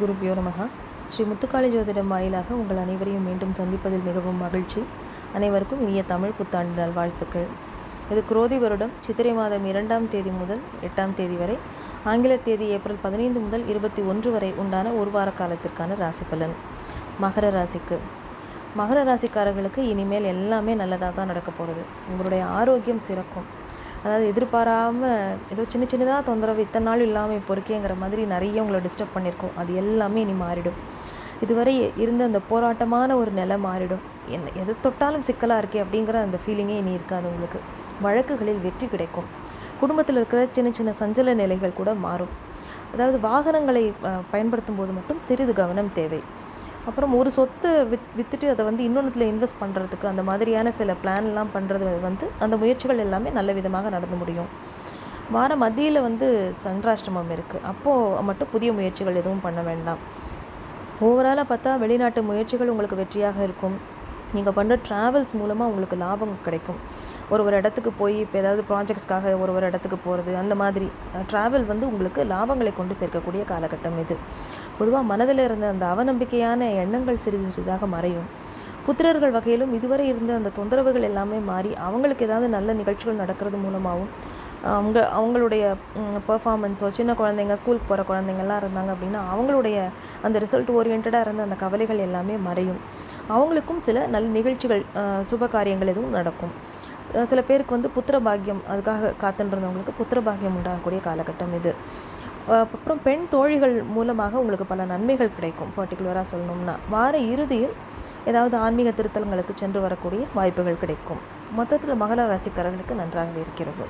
குருபியோ நமகா. ஸ்ரீ முத்துக்காளி ஜோதிடம் வாயிலாக உங்கள் அனைவரையும் மீண்டும் சந்திப்பதில் மிகவும் மகிழ்ச்சி. அனைவருக்கும் இனிய தமிழ் புத்தாண்டு நல்வாழ்த்துக்கள் இது குரோதி வருடம் சித்திரை மாதம் இரண்டாம் தேதி முதல் எட்டாம் தேதி வரை ஆங்கில தேதி ஏப்ரல் பதினைந்து முதல் இருபத்தி ஒன்று வரை உண்டான ஒரு வார காலத்திற்கான ராசி பலன். மகர ராசிக்கு. மகர ராசிக்காரர்களுக்கு இனிமேல் எல்லாமே நல்லதாக தான் நடக்க போகிறது உங்களுடைய ஆரோக்கியம் சிறக்கும். அதாவது எதிர்பாராமல் ஏதோ சின்ன சின்னதாக தொந்தரவு இத்தனை நாள் இல்லாமல் இப்போ இருக்கேங்கிற மாதிரி நிறைய உங்களை டிஸ்டர்ப் பண்ணியிருக்கோம் அது எல்லாமே இனி மாறிடும். இதுவரை இருந்த அந்த போராட்டமான ஒரு நிலை மாறிடும். என்ன எது தொட்டாலும் சிக்கலாக இருக்கே அப்படிங்கிற அந்த ஃபீலிங்கே இனி இருக்காது உங்களுக்கு. வழக்குகளில் வெற்றி கிடைக்கும். குடும்பத்தில் இருக்கிற சின்ன சின்ன சஞ்சல நிலைகள் கூட மாறும். அதாவது வாகனங்களை பயன்படுத்தும் போது மட்டும் சிறிது கவனம் தேவை. அப்புறம் ஒரு சொத்தை வித் விற்றுட்டு அதை வந்து இன்னொன்றுத்தில் இன்வெஸ்ட் பண்ணுறதுக்கு அந்த மாதிரியான சில பிளான்லாம் பண்ணுறது வந்து அந்த முயற்சிகள் எல்லாமே நல்ல விதமாக நடந்து முடியும். வார மத்தியில் வந்து சந்திராஷ்டமம் இருக்குது அப்போது மட்டும் புதிய முயற்சிகள் எதுவும் பண்ண வேண்டாம். ஓவராலாக பார்த்தா வெளிநாட்டு முயற்சிகள் உங்களுக்கு வெற்றியாக இருக்கும். நீங்கள் பண்ணுற ட்ராவல்ஸ் மூலமாக உங்களுக்கு லாபம் கிடைக்கும். ஒரு ஒரு இடத்துக்கு போய் இப்போ ஏதாவது ப்ராஜெக்ட்ஸ்க்காக ஒரு ஒரு இடத்துக்கு போகிறது அந்த மாதிரி ட்ராவல் வந்து உங்களுக்கு லாபங்களை கொண்டு சேர்க்கக்கூடிய காலகட்டம் இது. பொதுவாக மனதில் இருந்த அந்த அவநம்பிக்கையான எண்ணங்கள் சிறிது சிறிதாக மறையும். புத்திரர்கள் வகையிலும் இதுவரை இருந்த அந்த தொந்தரவுகள் எல்லாமே மாறி அவங்களுக்கு ஏதாவது நல்ல நிகழ்ச்சிகள் நடக்கிறது மூலமாகவும் அவங்க அவங்களுடைய பெர்ஃபார்மன்ஸோ சின்ன குழந்தைங்க ஸ்கூலுக்கு போகிற குழந்தைங்கள்லாம் இருந்தாங்க அப்படின்னா அவங்களுடைய அந்த ரிசல்ட் ஓரியன்டாக இருந்த அந்த கவலைகள் எல்லாமே மறையும். அவங்களுக்கும் சில நல்ல நிகழ்ச்சிகள் அஹ், சுப காரியங்கள் எதுவும் நடக்கும். சில பேருக்கு வந்து புத்திர பாக்கியம் அதுக்காக காத்துன்றவங்களுக்கு புத்திர பாக்கியம் உண்டாகக்கூடிய காலகட்டம் இது. அப்புறம் பெண் தோழிகள் மூலமாக உங்களுக்கு பல நன்மைகள் கிடைக்கும். பர்டிகுலராக சொல்லணும்னா வார இறுதியில் ஏதாவது ஆன்மீக திருத்தலங்களுக்கு சென்று வரக்கூடிய வாய்ப்புகள் கிடைக்கும். மொத்தத்தில் மகள ராசிக்காரர்களுக்கு நன்றாகவே இருக்கிறது.